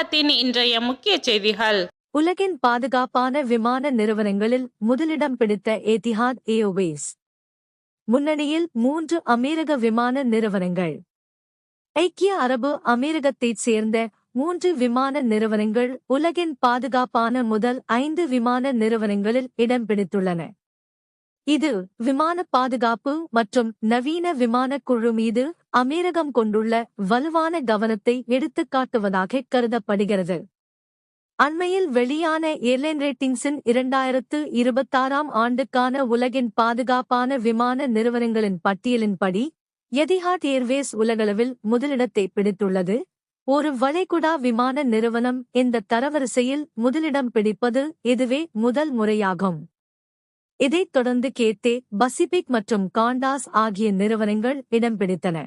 தமிழகத்தின் இன்றைய முக்கிய செய்திகள். உலகின் பாதுகாப்பான விமான நிறுவனங்களில் முதலிடம் பிடித்த ஏத்திஹாத் ஏர்வேஸ் முன்னணியில் மூன்று அமீரக விமான நிறுவனங்கள். ஐக்கிய அரபு அமீரகத்தைச் சேர்ந்த மூன்று விமான நிறுவனங்கள் உலகின் பாதுகாப்பான முதல் ஐந்து விமான நிறுவனங்களில் இடம் பிடித்துள்ளன. இது விமான பாதுகாப்பு மற்றும் நவீன விமானக் குழு மீது அமீரகம் கொண்டுள்ள வலுவான கவனத்தை எடுத்துக்காட்டுவதாக கருதப்படுகிறது. அண்மையில் வெளியான ஏர்லைன் ரேட்டிங்ஸின் இரண்டாயிரத்து இருபத்தாறாம் ஆண்டுக்கான உலகின் பாதுகாப்பான விமான நிறுவனங்களின் பட்டியலின்படி எதிஹாட் ஏர்வேஸ் உலகளவில் முதலிடத்தை பிடித்துள்ளது. ஒரு வளைகுடா விமான நிறுவனம் இந்த தரவரிசையில் முதலிடம் பிடிப்பது இதுவே முதல் முறையாகும். இதைத் தொடர்ந்து கேத்தே பசிபிக் மற்றும் காண்டாஸ் ஆகிய நிறுவனங்கள் இடம் பிடித்தன.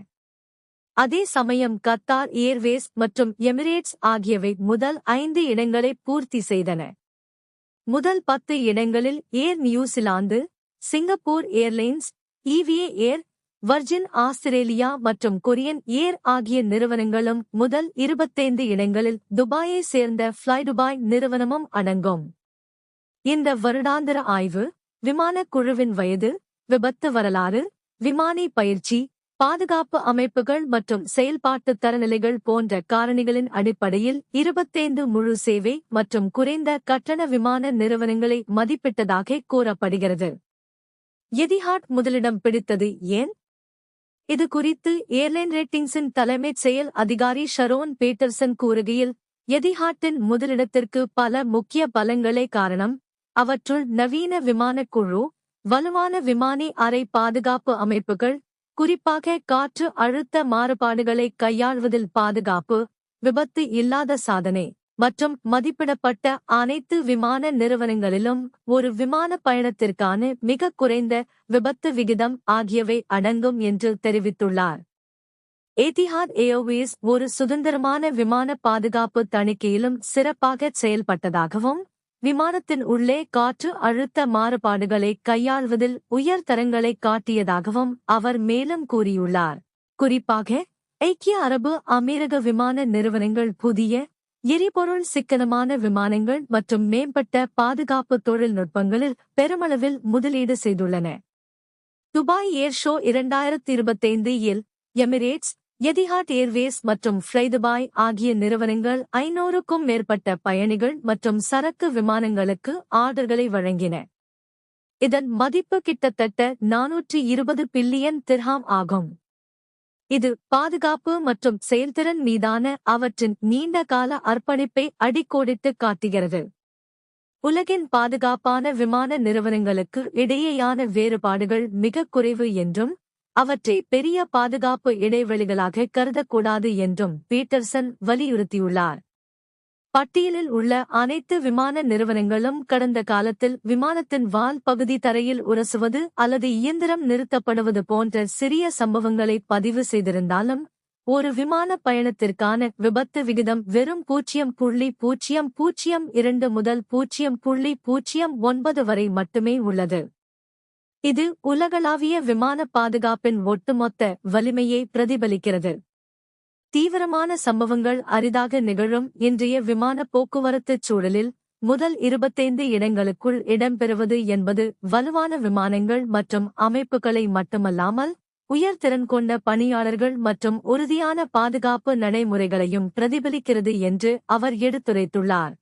அதே சமயம் கத்தார் ஏர்வேஸ் மற்றும் எமிரேட்ஸ் ஆகியவை முதல் ஐந்து இடங்களை பூர்த்தி செய்தன. முதல் பத்து இடங்களில் Air New Zealand Singapore Airlines EVA Air Virgin Australia மற்றும் கொரியன் ஏர் ஆகிய நிறுவனங்களும் முதல் இருபத்தைந்து இடங்களில் துபாயை சேர்ந்த ஃப்ளைடுபாய் நிறுவனமும் அடங்கும். இந்த வருடாந்திர ஆய்வு விமானக் குழுவின் வயது விபத்து வரலாறு விமானி பயிற்சி பாதுகாப்பு அமைப்புகள் மற்றும் செயல்பாட்டு தரநிலைகள் போன்ற காரணிகளின் அடிப்படையில் இருபத்தைந்து முழு சேவை மற்றும் குறைந்த கட்டண விமான நிறுவனங்களை மதிப்பிட்டதாக கூறப்படுகிறது. எதிஹாட் முதலிடம் பிடித்தது ஏன்? இது குறித்து ஏர்லைன் ரேட்டிங்ஸின் தலைமைச் செயல் அதிகாரி ஷரோன் பீட்டர்சன் கூறுகையில் எதிஹாட்டின் முதலிடத்திற்கு பல முக்கிய பலங்களே காரணம். அவற்றுள் நவீன விமானக் குழு வலுவான விமானி அறை பாதுகாப்பு அமைப்புகள் குறிப்பாக காற்று அழுத்த மாறுபாடுகளை கையாள்வதில் பாதுகாப்பு விபத்து இல்லாத சாதனை மற்றும் மதிப்பிடப்பட்ட அனைத்து விமான நிறுவனங்களிலும் ஒரு விமான பயணத்திற்கான மிக குறைந்த விபத்து விகிதம் ஆகியவை அடங்கும் என்று தெரிவித்துள்ளார். ஏதிஹாத் ஏர்வேஸ் ஒரு சுதந்திரமான விமான பாதுகாப்பு தணிக்கையிலும் சிறப்பாக செயல்பட்டதாகவும் விமானத்தின் உள்ளே காற்று அழுத்த மாறுபாடுகளை கையாள்வதில் உயர் தரங்களை காட்டியதாகவும் அவர் மேலும் கூறியுள்ளார். குறிப்பாக ஐக்கிய அரபு அமீரக விமான நிறுவனங்கள் புதிய எரிபொருள் சிக்கனமான விமானங்கள் மற்றும் மேம்பட்ட பாதுகாப்பு தொழில்நுட்பங்களில் பெருமளவில் முதலீடு செய்துள்ளன. துபாய் ஏர் ஷோ இரண்டாயிரத்தி இருபத்தைந்து இல் எமிரேட்ஸ் எதிஹாட் ஏர்வேஸ் மற்றும் ஃப்ளைதுபாய் ஆகிய நிறுவனங்கள் ஐநூறுக்கும் மேற்பட்ட பயணிகள் மற்றும் சரக்கு விமானங்களுக்கு ஆர்டர்களை வழங்கின. இதன் மதிப்பு கிட்டத்தட்ட நானூற்றி இருபது பில்லியன் திர்ஹாம் ஆகும். இது பாதுகாப்பு மற்றும் செயல்திறன் மீதான அவற்றின் நீண்ட கால அர்ப்பணிப்பை அடிக்கோடிட்டு காட்டுகிறது. உலகின் பாதுகாப்பான விமான நிறுவனங்களுக்கு இடையேயான வேறுபாடுகள் மிகக் குறைவு என்றும் அவற்றை பெரிய பாதுகாப்பு இடைவெளிகளாக கருதக்கூடாது என்றும் பீட்டர்சன் வலியுறுத்தியுள்ளார். பட்டியலில் உள்ள அனைத்து விமான நிறுவனங்களும் கடந்த காலத்தில் விமானத்தின் வால் பகுதி தரையில் உரசுவது அல்லது இயந்திரம் நிறுத்தப்படுவது போன்ற சிறிய சம்பவங்களை பதிவு செய்திருந்தாலும் ஒரு விமான பயணத்திற்கான விபத்து விகிதம் வெறும் பூஜ்ஜியம் புள்ளி பூஜ்ஜியம் பூஜ்ஜியம் இரண்டு முதல் பூஜ்ஜியம் புள்ளி பூஜ்ஜியம் ஒன்பது வரை மட்டுமே உள்ளது. இது உலகளாவிய விமான பாதுகாப்பின் ஒட்டுமொத்த வலிமையை பிரதிபலிக்கிறது. தீவிரமான சம்பவங்கள் அரிதாக நிகழும் இன்றைய விமான போக்குவரத்துச் சூழலில் முதல் இருபத்தைந்து இடங்களுக்குள் இடம்பெறுவது என்பது வலுவான விமானங்கள் மற்றும் அமைப்புகளை மட்டுமல்லாமல் உயர்திறன் கொண்ட பணியாளர்கள் மற்றும் உறுதியான பாதுகாப்பு நடைமுறைகளையும் பிரதிபலிக்கிறது என்று அவர் எடுத்துரைத்துள்ளார்.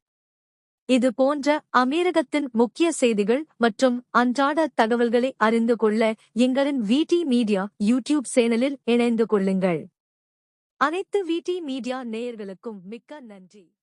இது போன்ற அமீரகத்தின் முக்கிய செய்திகள் மற்றும் அன்றாட தகவல்களை அறிந்து கொள்ள எங்களின் விடி மீடியா யூடியூப் சேனலில் இணைந்து கொள்ளுங்கள். அனைத்து விடி மீடியா நேயர்களுக்கும் மிக்க நன்றி.